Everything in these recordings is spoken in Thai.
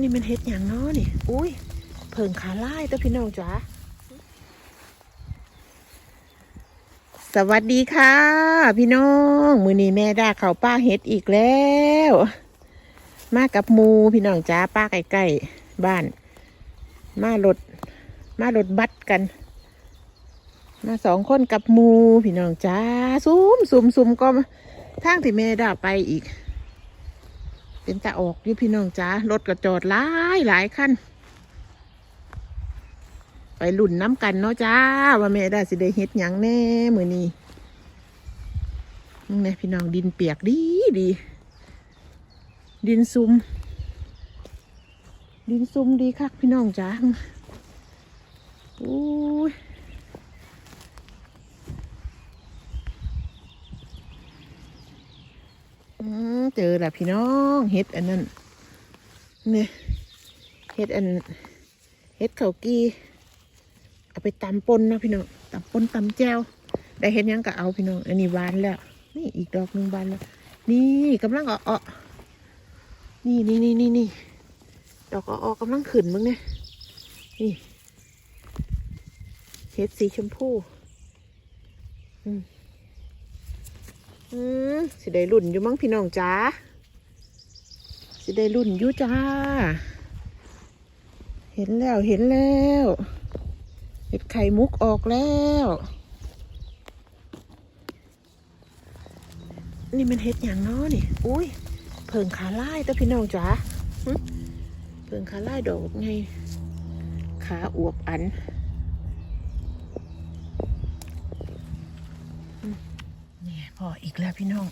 นี่มันเฮ็ดอย่างน้อนี่ อุ้ย เพิงขาลายตัวพี่น้องจ๋า สวัสดีค่ะ พี่น้อง มือนี้แม่ดาเขาป้าเฮ็ดอีกแล้ว มากับมูพี่น้องจ้าป้าใกล้ๆบ้าน มารถมารถบัสกัน มาสองคนกับมูพี่น้องจ้าซุ่มซุ่มซุ่มก็ทางที่แม่ดาไปอีก เป็นตาออกอยู่พี่น้องจ้ารถก็จอดหลายหลายคันไปหลุ่นน้ำกันเนาะจ้า ว่าแม่ได้สิได้เฮ็ดหยังแน่มือนี้นี่แม่พี่น้องดินเปียกดีดี ดินซุม ดินซุมดีคักพี่น้องจ้าอุ้ยอืม เจอและพี่น้องเฮ็ดอันนั้นเนี่ยเฮ็ดอันเฮ็ดเขากีเอาไปตำปนนะพี่น้องตำปนตำแจวได้เฮ็ดยังก็เอาพี่น้อง อันนี้บานแล้ว นี่อีกดอกหนึ่งบานแล้ว นี่กำลังออานี่นี่นี่นี่นี่ดอกออากำลังขึ้นมึงเนี่ยนี่เฮ็ดสีชมพูอืม สิได้รุ่นอยู่มั้งพี่น้องจ้าสิได้รุ่นอยู่จ้า เห็นแล้วเห็นแล้วเห็ดไข่มุกออกแล้ว นี่มันเห็ดอย่างน้อนี่อุ้ยเพิงขาลายตัวพี่น้องจ้าเพิงขาลายดอกไงขาอวบอัน เนี่ยพออี กแล้วพี่น้อง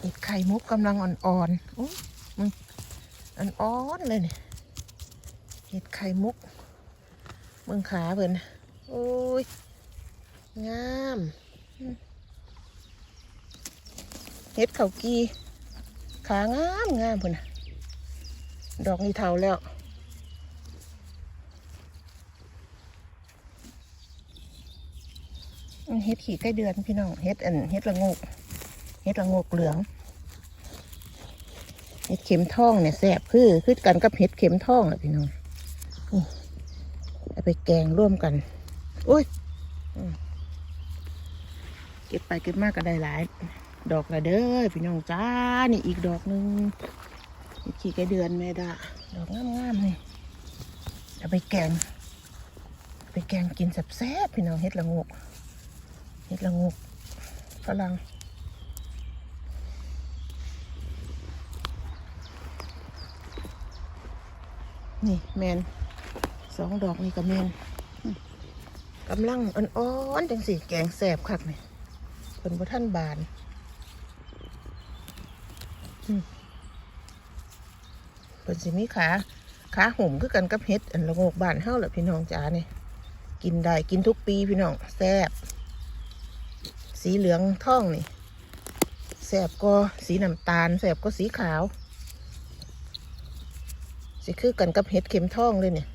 เห็ดไข่มุกกำลังอ่อนๆโอ้มึงอ่อนๆเลยเนี่ยเห็ดไข่มุกมึงขาเพิ่นโอ้ย งามเห็ดเข่ากีขางามงามเพิ่นน่ะดอกนี้เทาแล้ว อัน เฮ็ดขี่ใกล้เดือนพี่น้องเฮ็ดอันเฮ็ดละงกเฮ็ดละงกเหลืองเฮ็ดเข็มทองเนี่ยแซ่บคือคือกันกับเฮ็ดเข็มทองแหละพี่น้องนี่เอาไปแกงร่วมกันโอ้ยเก็บไปเก็บมากก็ได้หลาย ดอกละเด้อพี่น้องจ้านี่อีกดอกหนึ่งเฮ็ดขี่ใกล้เดือนแม่ดาดอกงามๆนี่เอาไปแกง ไปแกงกินแซ่บๆพี่น้องเฮ็ดละงก เห็ดละงกฝรั่งนี่แมนสองดอกนี่ก็แมนกำลังอ่อนๆจังสิแกงแสบคักนี่เพิ่นบ่ท่านบานเพิ่นสิมีขาขาห่มคือกันกับเห็ดอันละงกบานเฮาแหละพี่น้องจ๋าเนี่ยกินได้กินทุกปีพี่น้องแซ่บ สีเหลืองท่องนี่แสบก็สีน้ำตาลแสบก็สีขาว สิคือกันกับเห็ดเข็มท่องเลยเนี่ย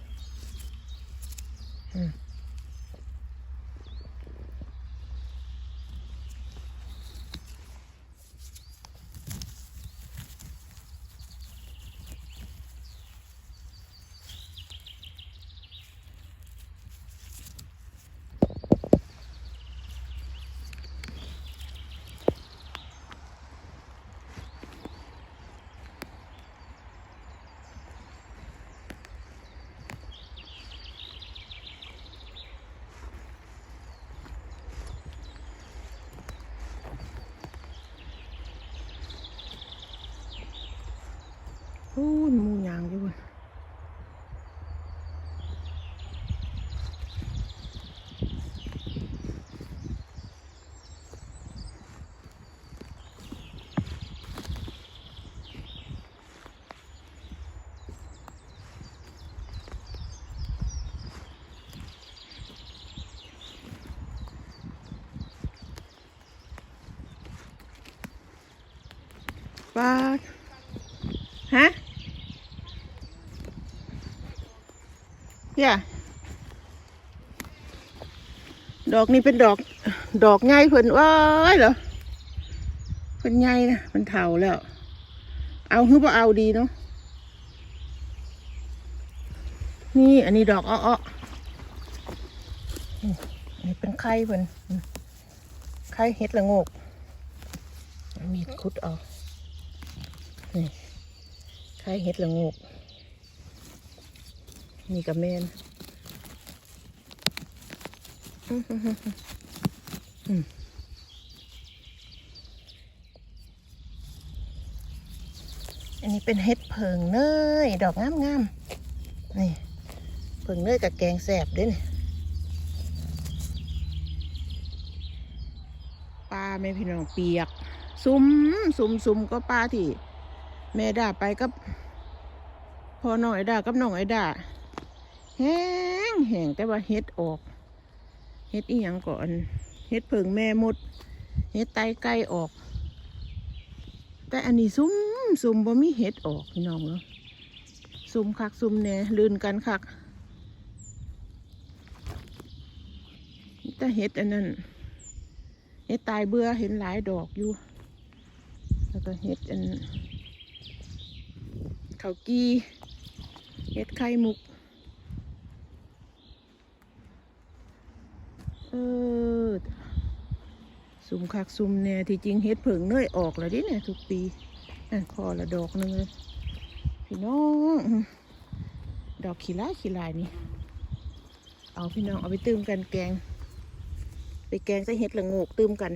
อืมโอ้ยหมูยางอยู่บนปลาฮะ เนี่ยดอกนี้เป็นดอก ดอกไงเพิ่นว้ายเหรอเพิ่นไงนะมันเฒ่าแล้ว เอาคือบ่าเอาดีเนาะนี่อันนี้ดอกอ้อออันนี้เป็นไข่เพิ่นไข่เห็ดละโงกมีดคุดเอานี่ไข่เห็ดละโงก นี่กับแมนอื้อหือหือหืออืมอันนี้เป็นเห็ดเพิงเนยดอกงามงามๆนี่เพิงเนยกับแกงแสบด้วยนี่ปลาแม่พี่น้องเปียก ซุ่มซุ่มซุ่มก็ปลาที่แม่ด่าไปกับพอน้องไอ้ด่ากับน้องไอ้ด่า แห้งแห้งแต่ว่าเฮ็ดออก เฮ็ดอีหยังก่อนเฮ็ดเพิงแม่มด เฮ็ดไตไก่ออก แต่อันนี้ซุ่มซุ่มบ่มีเฮ็ดออกพี่น้องเนาะซุ่มคักซุ่มแน่ลื่นกันคักแต่เฮ็ดอันนั้นเฮ็ดตายเบื่อเห็นหลายดอกอยู่ แล้วก็เฮ็ดอันข้าวกีเฮ็ดไข่มุก เออซุ่มคักซุ่มแน่ที่จริงเฮ็ดเผิงเนยออกแล้วดิเนี่ยทุกปีนั่นพอละดอกหนึงเลยพี่น้องดอกขี้ลายขี้ลายนี่ เอาพี่น้องเอาไปตื้มกันแกง ไปแกงใส่เห็ดละโงกตื้มกัน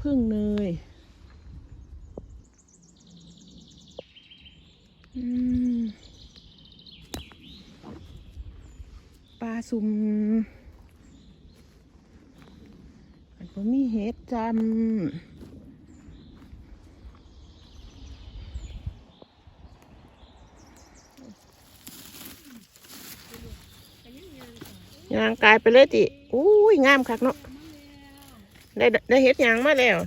พึ่งเนยอืม ปลาซุ่มมันก็มีเห็ดจำยางกายไปเลยติอุ้ยงามคักเนาะ ได้ได้เห็ดยางมาแล้ว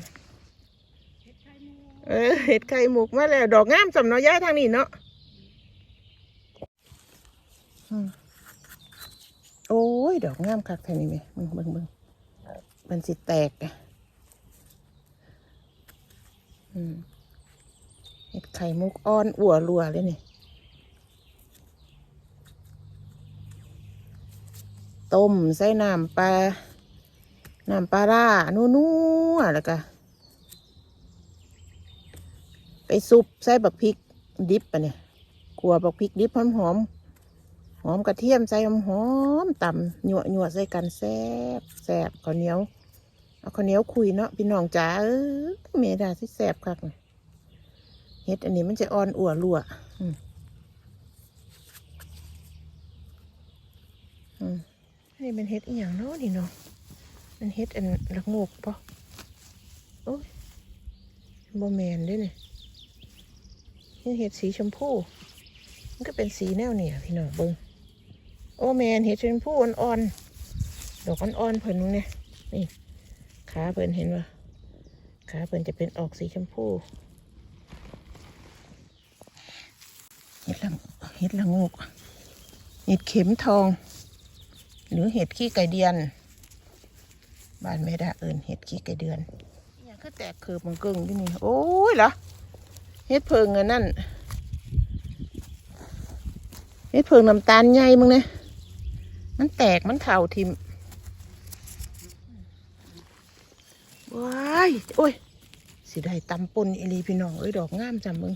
เออเห็ดไข่หมกมาแล้ว ดอกงามสำเนาย้ายทางนี้เนาะ โอ้ย ดอกงามคักแท่นี้ไหมมึงมึงมึงมันสิแตกอะอืมเห็ดไข่มุกอ่อนอัวรัวเลยนี่ ต้มใส่น้ำปลา น้ำปลาร่านัวนัวๆแล้วก็ไปซุปใส่บักพริกดิบปะเนี่ยขัวบักพริกดิบหอมหอมๆ หอมกระเทียมใส่หอมหอมต่ำหยวหยวใส่กันแซ่บแซ่บข้าวเหนียวเอาข้าวเหนียวคุยเนาะพี่น้องจ๋าเออเมดาที่แซ่บคักเฮ็ดอันนี้มันจะอ่อนอั่วรั่วอืมอืมนี่เป็นเฮ็ดอีหยังเนาะนี่เนาะมันเฮ็ดอันละงกปะโอ้ยโบแมนด้วยนี่นี่เฮ็ดสีชมพูมันก็เป็นสีแนวเนี่ยพี่น้องเบิ้ง โอ้แมนเห็ดชมพูอ่อนๆดอกอ่อนๆเพิ่นเนี่ยนี่ขาเพิ่นเห็นปะขาเพิ่นจะเป็นออกสีชมพูเห็ดละเห็ดละงกเห็ดเข็มทอง หรือเห็ดขี้ไก่เดือน บ้านแม่ดาเอินเห็ดขี้ไก่เดือนเนี่ยคือแตกคือบมันกึ่งที่นี่โอ้ยเหรอเห็ดเพิงอันนั่นเฮ็ดเพิงน้ำตาลใหญ่มึงเนี่ย มันแตกมันเข่าทิมว้ายโอ้ย สิได้ตำปนอีลีพี่น้องเอ้ยดอกงามจังมึง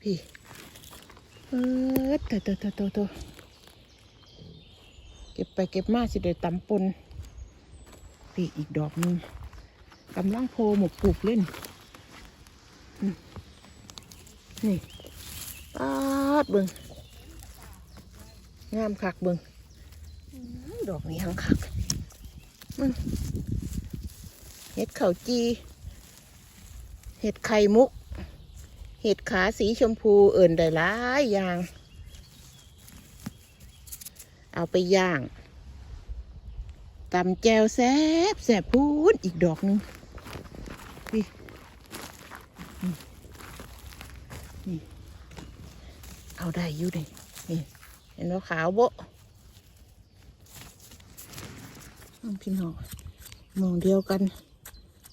พี่ เออเตโตโตโตโตเก็บไปเก็บมาสิได้ตำปนพี่อีกดอกหนึงกำลังโพหมกปลูกเล่น นี่ปาดเบิงงามคักเบิง ดอกนี้หังคักมึงเห็ดเข้าจี เห็ดไข่มุก เห็ดขาสีชมพูเอิ่นได้หลายอย่าง เอาไปย่างตำแจวแซบแซบพูดอีกดอกหนึงนี่นี่นี่ เอาได้อยู่ดินี่ เห็นว่าขาวโบะอ้าว พี่น้องมองเดียวกัน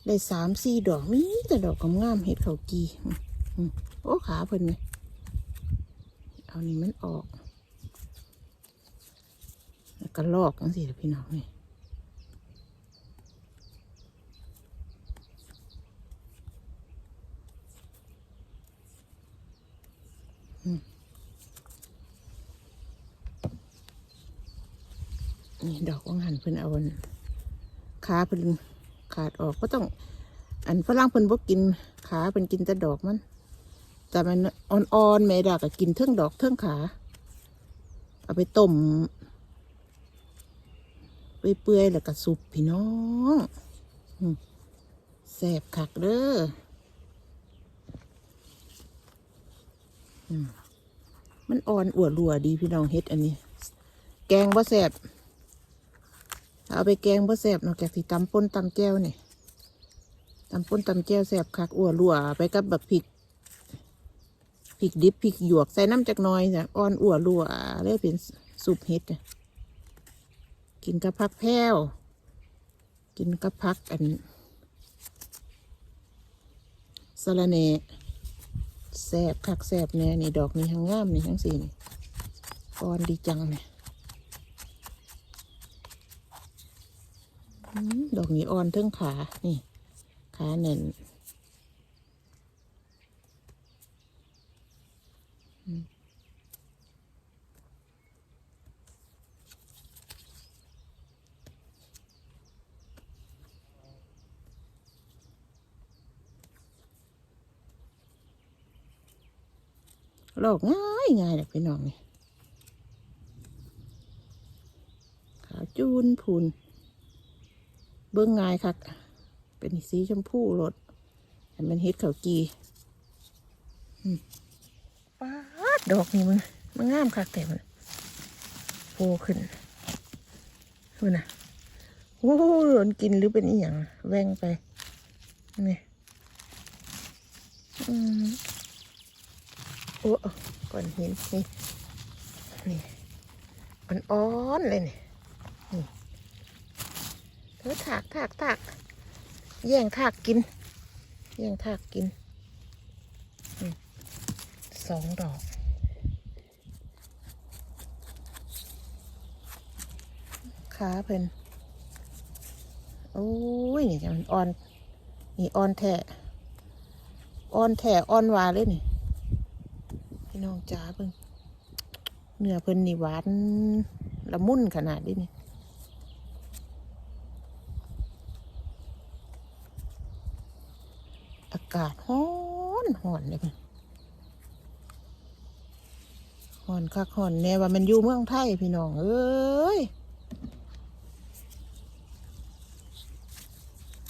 ได้สามสี่ดอกมีแต่ดอกงามเห็ดเขากีโอ้ขาเพิ่นไหมเอานี่มันออก แล้วก็ลอกจังสิพี่น้องนี่ นี่ดอกว่างหันเพิ่นเอาอันขาเพิ่นขาดออกก็ต้อง อันฝรั่งเพิ่นบ่กินขาเพิ่นกินแต่ดอกมัน แต่มันอ่อนๆแม่ดาก็กินเทิงดอกเทิงขา เอาไปต้มไปเปื่อยแล้วก็สุปพี่น้องแซ่บคักเด้อมันอ่อนอวดรัวดีพี่น้องเฮ็ดอันนี้ แกงบ่แซ่บ เอาไปแกงบ่แซ่บนอกจากที่ตำป่นตำแก้วนี่ตำป่นตำแก้วแซ่บคักอวรัวไปกับแบบพริกพริกดิบพริกหยวกใส่น้ำจักน้อยจ้ะอ่อนอั่วรัวเลยเป็นสุปเห็ดกินกับพักแพ้ว กินกับพักอันสะระแหน่แสบคักแสบแน่นี่ดอกนี้ทั้งงามนี่ทั้งสี่นี่อ่อนดีจังเนี่ยอืม ดอกนี้อ่อนเทั้งขา นี่ ขาแน่นโลกง่ายง่ายเลยพี่น้องนี่ขาวจูนพูน บิ้งง่ายคักเป็นสีชมพูรสอันเป็นเฮ็ดขาวกีป๊าดดอกนี่มันมันงามคักแต่มันโผล่ขึ้นดูนะโอ้โหหล่นกินหรือเป็นอีหยังแว่งไปนี่อืมโอ้ก่อนหินนี่นี่มันอ่อนเลยนี่นี่ อถากถากถากแย่งถากกิน แย่งถากกินสองดอกขาเพิ่นโอ้ยนี่จะมันอ่อน นี่อ่อนแท้อ่อนแท้อ่อนหวานเลยนี่พี่น้องจ๋าเพิ่นเนื้อเพิ่นนี่หวานละมุนขนาดนี้นี่ากาศฮ้อนฮ้อนเลยเพิ่นฮ้อนคักฮ้อนแน่ว่ามันอยู่เมืองไทยพี่น้องเอ้ย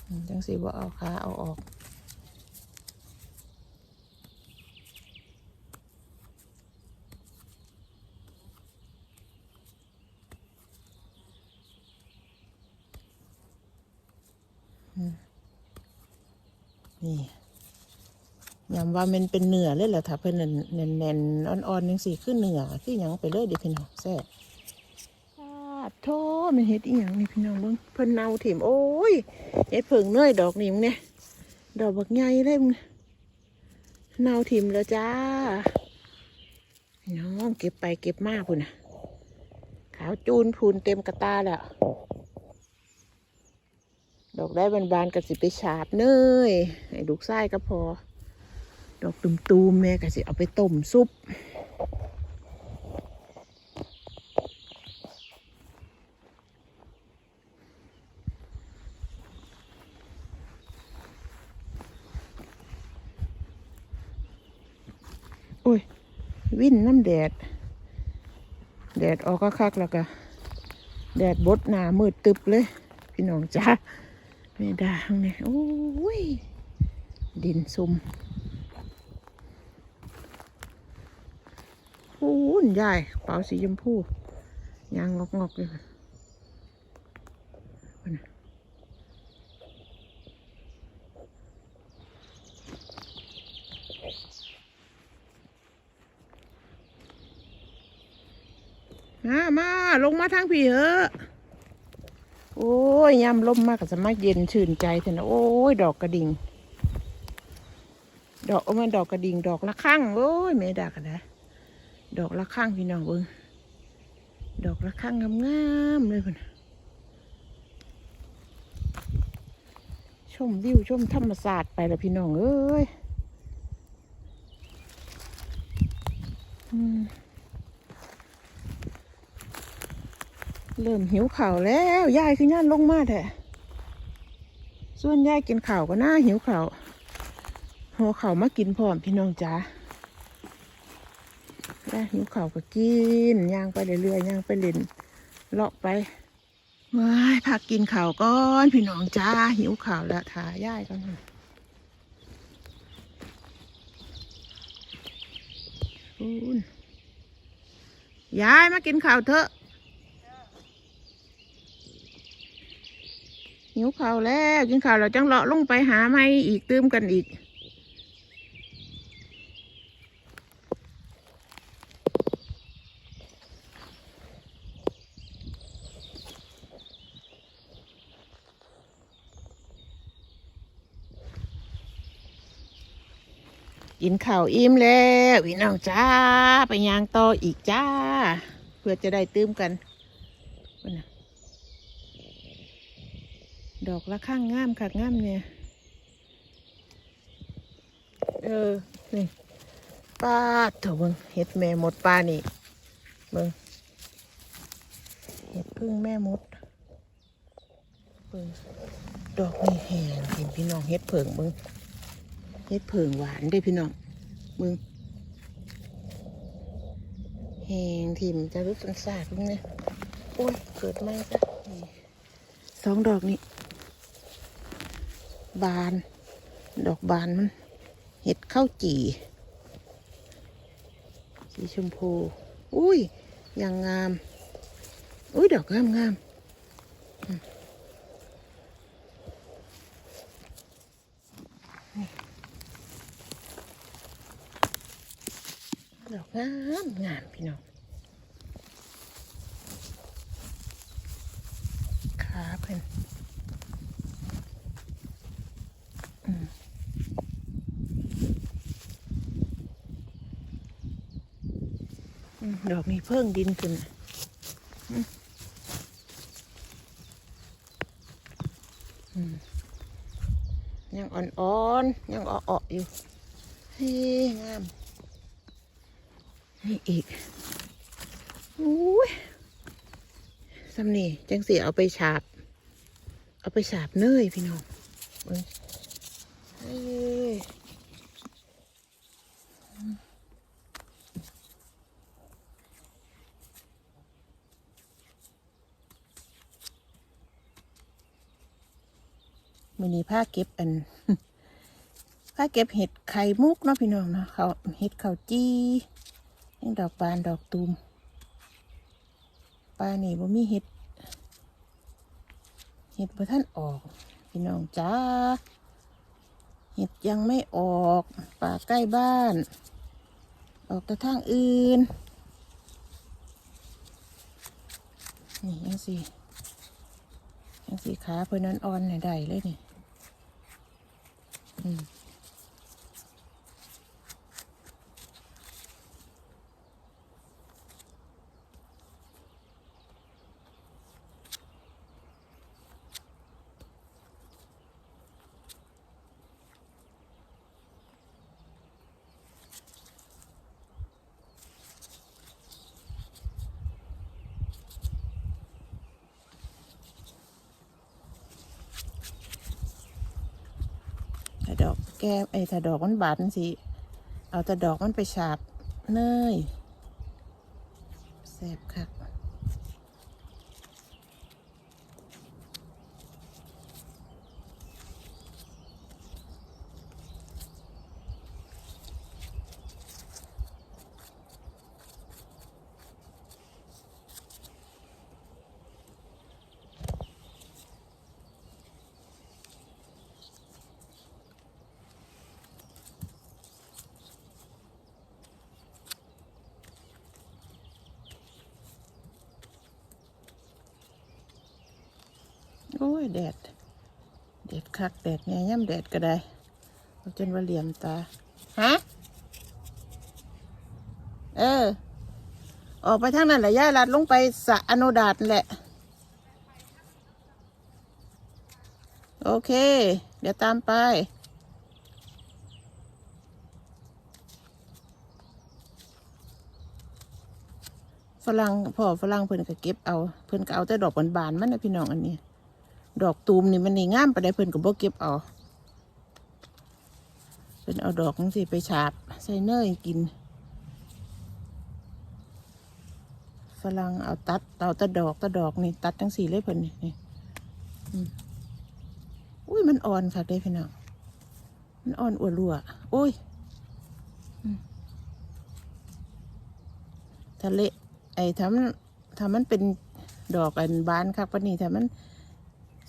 อืมจังสิว่าเอาขาเอาออกนี่ ยำว่ามันเป็นเนื้อเลยแหละถ้าเพิ่นแน่นแน่นอ่อนๆยังสีขึ้นเนื้อที่ยังไปเลยเดิพี่น้องแซ่บอาโทมันเฮ็ดอีหยังนี่พี่น้องเบิ่งเพิ่นเนาถิ่มโอ้ยเฮ็ดเผิงเนื่อยดอกนี่มึงเนี่ยดอกบักใหญ่เลยมึงเนาถิ่มแล้วจ้าพี่น้องเก็บไปเก็บมาพุ่นน่ะขาวจูนพูนเต็มกระตาแล้วดอกได้บานๆก็สิไปฉาบเนยให้ลูกไส้ก็พอ ดอกตุ่มๆแม่ก็สิเอาไปต้มซุปโอ้ย วิ่นน้ำแดด แดดออกก็คักแล้วก็ แดดบดหนามืดตึบเลย พี่น้องจ้าไม่ได้ข้างในโอ้ย ดินซุ่ม พูนใหญ่เป๋าสีชมพูยางงอกงอกๆเลยพุ่มามาลงมาทางพี่เหอะโอ้ยยามลมมากก็จะมาเย็นชื่นใจเถอะนะโอ้ยดอกกระดิ่ง ดอกโอ้มันดอกกระดิ่งดอกละข้างโอ้ยไม่ได้กันนะ ดอกละข้างพี่น้องเบิ้งดอกละข้างงามๆเลยพุ่นชมวิวชมธรรมศาสตร์ไปแล้วพี่น้องเอ้ยเริ่มหิวข่าวแล้วยายคือย่านลงมาแท้ส่วนยายกินข่าวก็น่าหิวข่าวหัวข่าวมากินพร้อมพี่น้องจ๋า ได้หิวข้าวก็กินย่างไปเรื่อยๆย่างไปเล่นเลาะไปว้ายพักกินข้าวก่อนพี่น้องจ้าหิวข้าวแล้วทาย่ายก่อนค่ะคุณยายมากินข้าวเถอะหิวข้าวแล้วกินข้าวเราจังเลาะลงไปหาไม่อีกตื้มกันอีก กินข้าวอิ่มแล้วพี่น้องจ้าไปยางต่ออีกจ้า เพื่อจะได้ตื้มกันดอกละข้างงามค่ะงามเนี่ยเออนี่ป้าเถอะเบิงเห็ดแม่หมดป้านี่เบิงเห็ดพึ่งแม่มดดอกนี่แห้งเห็นพี่น้องเห็ดเผิงเบิง เฮ็ดเผิงหวานเด้วยพี่น้องมึงแหงทิมจะรู้สันสาดมึงเนี่ยโอ้ย เกิดไม่จ้ะสองดอกนี่ บาน ดอกบานมัน เห็ดข้าวจี่สีชมพู อุ้ยอย่างงาม อุ้ย ดอกงามงามอืมดอก งามงามพี่น้องขาเพิ่นอืมอืมดอกนี้เพิ่งดินขึ้นยังอ่อนๆ ยังอ่อๆอยู่เฮ้ยงาม นี่อีกอุ้ยสำนี่จังสีเอาไปฉาบ เอาไปฉาบเนยพี่น้องเบิ่งเอ้ยมินีผ้าเก็บอันผ้าเก็บเห็ดไข่มุกเนาะพี่น้องเนาะเขาเห็ดเขาจี้ งดอกบานดอกตูมปลานี่บ่มีเห็ด เห็ดบ่ท่านออก พี่น้องจ้า เห็ดยังไม่ออกป่าใกล้บ้าน ออกแต่ทางอื่น นี่ยังสิยังสีขาเพื่อนั้นอ่อนๆได้เลยนี่ อืม อกแก้ไอ้ถ้าดอกมันบานสิเอาแต่ดอกมันไปฉาบเนยแสบคักโอ้ย แดด แดด คักแดดแง่ย่ำแดดก็ได้เอาจนว่าเหลี่ยมตา ฮะ เออ ออกไปทางนั้นแหละย่าลัดลงไปสะอโนดาตแหละ โอเค เดี๋ยวตามไปฝรั่งพ่อฝรั่งเพิ่นก็เก็บเอา เพิ่นก็เอาแต่ดอกบานๆมันนะพี่น้องอันนี้ ดอกตูมนี่มันนี่งามไปได้เพิ่นก็บ่เก็บเอาเพิ่นเอาดอกจังสิไปฉาบใส่เนยกินฝรั่งเอาตัดเอาตะดอกตะดอกนี่ตัดจังสี่เลยเพิ่นนี่นี่อุ้ยมันอ่อนค่ะเด้พี่น้องมันอ่อนอวดรัวโอ้ยทะเลไอ้ทำทำมันเป็นดอกอันบานครับปนนี้ถ้ามัน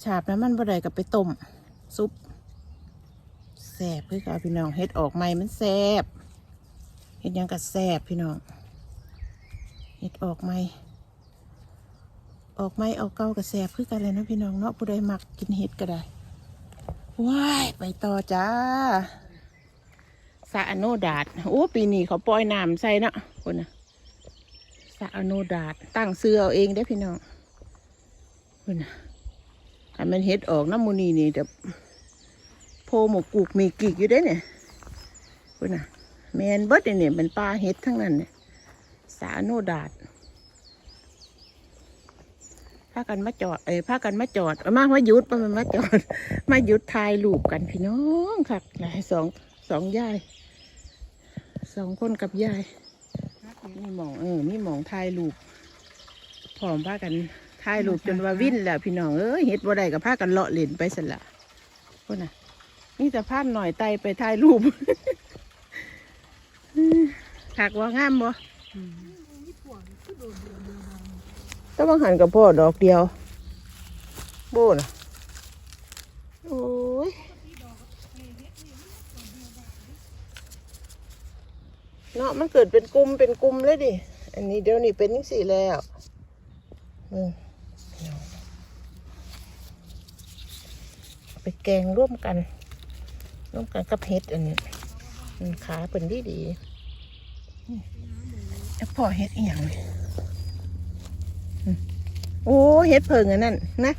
ฉาบน้ำมันบ่ได้ก็ไปต้มซุปแซ่บคือกับพี่น้องเฮ็ดออกใหม่มันแซบเฮ็ดยังก็แซบพี่น้องเห็ดออกไหมออกไหมเอาเก้ากระแสบคือกันเลยนะพี่น้องเนาะผู้ใดมักกินเห็ดก็ได้ว้ายไปต่อจ้าสะอโนดาดโอ้ปีนี้เขาปล่อยน้ำใส่เนาะคนนะสะอโนดาดตั้งเสื้อเอาเองได้พี่น้องคนนะ ถ้ามันเห็ดออกน้ำมูนีนี่เดี๋ยวโพหมกกุกมีกิกอยู่ได้เนี่ยคนน่ะแมนเบิดเนี่ยเนี่ยเป็นปลาเห็ดทั้งนั้นเนี่ยสาโนดาดพากันมาจอดเอ้พากันมาจอดเอามามาหยุดมามาจอด มาหยุดถ่ายรูปกันพี่น้องครับหลายสองสองยายสองคนกับยายมีหมองเออมีหมองถ่ายรูปพร้อมพากัน ถ่ายรูปจนว่าวิ่นแล้วพี่น้องเอ้ยเฮ็ดบ่ได้กับพากันเลาะเล่นไปสละพวกน่ะนี่จะพานหน่อยไตไปถ่ายรูปถักว่างามบ่ต้องมาหันกับพ่อดอกเดียว โบนะโอ้ยเนาะมันเกิดเป็นกลุ่มเป็นกลุ่มเลยดิ อันนี้เดี๋ยวนี้เป็นยังสี่แล้วมึงเอาไป แกงร่วมกัน ร่วมกันกับเห็ดอันนี้อืมขาเป็นดีดีๆแล้วพ่อเห็ดอีหยังเลยอืมโอ้เห็ดเพิงอันนั้นนะ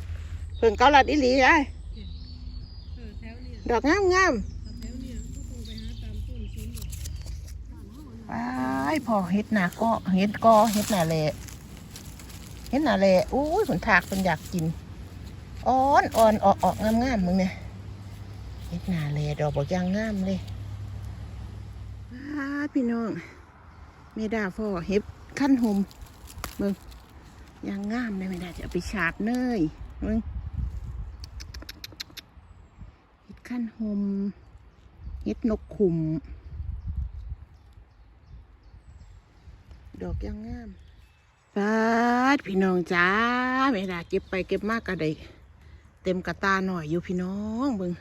เพิงเกาลัดอีหลีไอ้ายดอกงามงามๆไปพอเฮ็ดหนาก็เฮ็ดก็เฮ็ดหนาเละเฮ็ดหนาเละอู้ยผลถากเป็นอยากกิน อ่อนอ่อนออกออกงามงามมึงเนี่ยเฮ็ดหนาเละดอกบอกยางงามเลยพี่น้องเมดาพ่อเฮ็ดขั้นหมมึงยางงามเลยไม่ได้จะเอาไปฉาบเนยมึงเฮ็ดขั้นหมเฮ็ดนกขุม ดอกยังงามฟาดพี่น้องจ้าเวลาเก็บไปเก็บมากก็ได้ เต็มกระตาหน่อยอยู่พี่น้องเบิง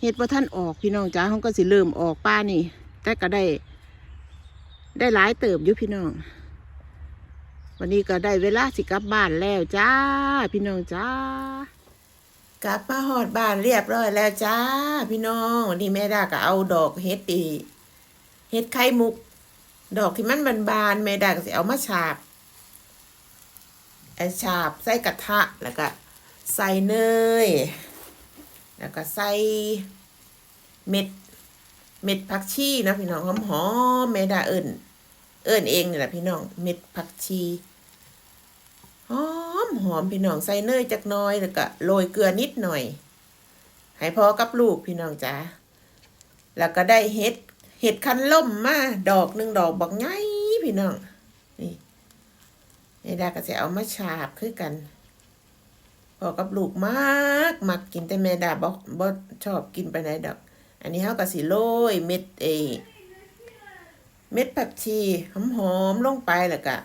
เห็ดว่าท่านออกพี่น้องจ้าเขาก็สิเริ่มออกป้านี่ แต่ก็ได้ ได้หลายเติบอยู่พี่น้อง วันนี้ก็ได้เวลาสิกลับบ้านแล้วจ้า พี่น้องจ้ากลับมาหอดบ้านเรียบร้อยแล้วจ้า พี่น้องนนี้แม่ดาก็เอาดอกเฮ็ดดีเฮ็ดไข่มุก ดอกที่มันบานๆแม่ดาก็สิเอามาฉาบฉาบใส่กระทะแล้วก็ ใส่เนย แล้วก็ใส่เม็ด เม็ดผักชีนะพี่น้องหอมหอมๆแม่ดาเอิญเอิญเองนี่แหละพี่น้อง เม็ดผักชีหอมหอมพี่น้องใส่เนยจักน้อยแล้วก็โรยเกลือนิดหน่อย ให้พอกับลูกพี่น้องจ้าแล้วก็ได้เห็ดเห็ดคันล่มมาดอกหนึ่งดอกบอกไงพี่น้องนี่ในดาก็จะเอามาฉาบคือกัน พอกับลูกมากมักกินแต่แม่ดาบอกบ่ชอบกินไปไหนดอก อันนี้เขาก็สิโรยเม็ดเอ เม็ดผักชีหอมๆลงไปแล้วก็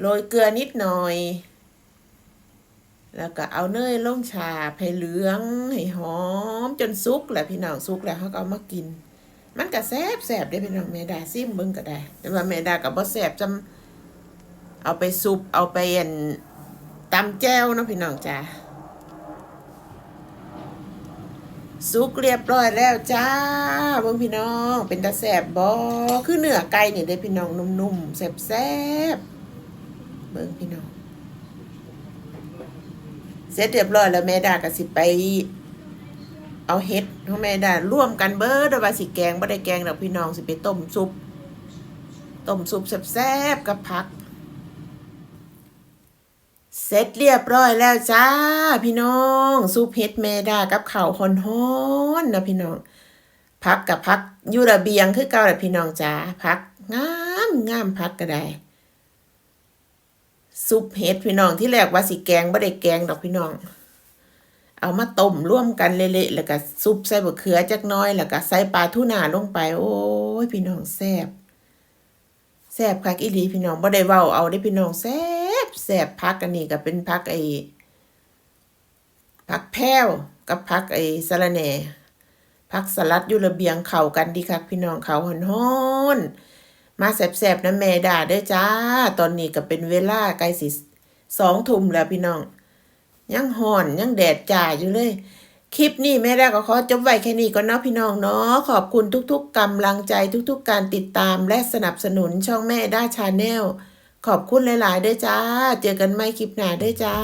โรยเกลือนิดหน่อย แล้วก็เอาเนยลงฉาให้เหลืองให้หอมจนสุกแหละพี่น้องสุกแล้วเขาก็เอามากิน มันก็แซ่บแซ่บได้พี่น้องแม่ดาซิมเบิ่งก็ได้ แต่ว่าแม่ดากับบ่แซ่บจำเอาไปซุปเอาไปอัน ตำแจ่วนะพี่น้องจ้าสุกเรียบร้อยแล้วจ้าเบิ่งพี่น้อง เป็นตาแสบบ่คือเนื้อไก่นี่ได้พี่น้องนุ่มๆแซ่บเบิ่งพี่น้อง เสร็จเรียบร้อยแล้วแม่ดาก็สิไป เอาเห็ดของแม่ดาร่วมกันเบิดว่าสิแกงบ่ได้แกงดอกพี่น้องสิไปต้มซุปต้มซุปแซ่บๆกับผัก เสร็จเรียบร้อยแล้วจ้า พี่น้องซุปเห็ดแม่ดากับข้าวฮอนๆนะพี่น้องผักกับผักอยู่ระเบียงคือเก่าแหละพี่น้องจ้าผักงามงามผักก็ได้ซุปเห็ดพี่น้องที่แรกว่าสิแกงบ่ได้แกงดอกพี่น้อง เอามาต้มร่วมกันเละๆแล้วก็ซุปใส่บะเขือจักน้อยแล้วก็ใส่ปลาทูน่าลงไป โอ้ยพี่น้องแซ่บแซ่บคักอีหลีพี่น้องบ่ได้เว้าเอาได้พี่น้องแซ่บ แซ่บผักอันนี้ก็เป็นผักไอ้ผักแพ้วกับผักไอ้สะระแหน่ผักสลัดอยู่ระเบียงเข้ากันดีคักพี่น้องเขาฮ้อนมาแสบๆนะแม่ด่าเด้จ้า ตอนนี้ก็เป็นเวลาใกล้สิสองทุ่มแล้วพี่น้อง ยังหอนยังแดดจ่าอยู่เลย คลิปนี้แม่ได้ก็ขอจบไว้แค่นี้ก่อนเนาะพี่น้องเนาะขอบคุณทุกๆกำลังใจทุกๆการติดตามและสนับสนุนช่องแม่ด้าชาแนล ขอบคุณหลายๆด้วยจ้า เจอกันไม่คลิปหน้าด้วยจ้า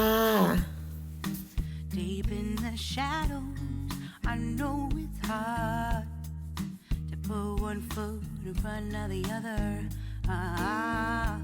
Deep in the shadows, I know it's hard to put one foot in front of the other. Ah,